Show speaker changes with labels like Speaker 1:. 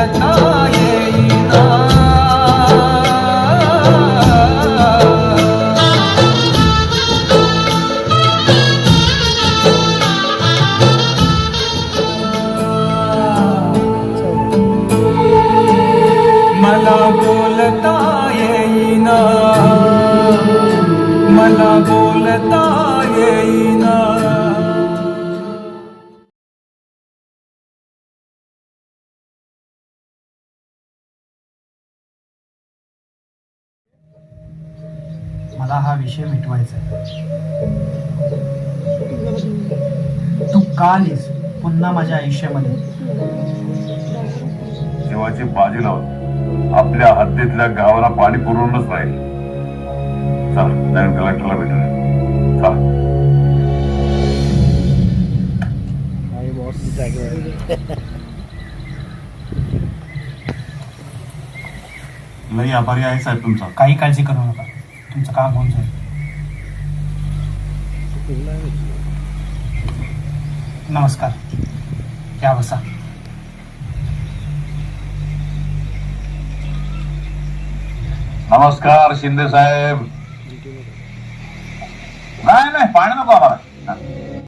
Speaker 1: बोलता येईना मला बोलता येईना मला बोलता येईना.
Speaker 2: मला हा विषय मिटवायचा आहे. तू का आलीस पुन्हा माझ्या आयुष्यामध्ये?
Speaker 3: जीवाची बाजी लावून आपल्या हद्दीतल्या गावाला पाणी पुरवूनच राहील. चल नवीन कलेक्टरला भेटूया. चल. लई आभारी आहे साहेब तुमचा.
Speaker 2: काही काळजी करू नका. तुमचं काम होऊन जाईल. नमस्कार. या बसा.
Speaker 3: नमस्कार शिंदे साहेब. नाही नाही पाणी नको आम्हाला.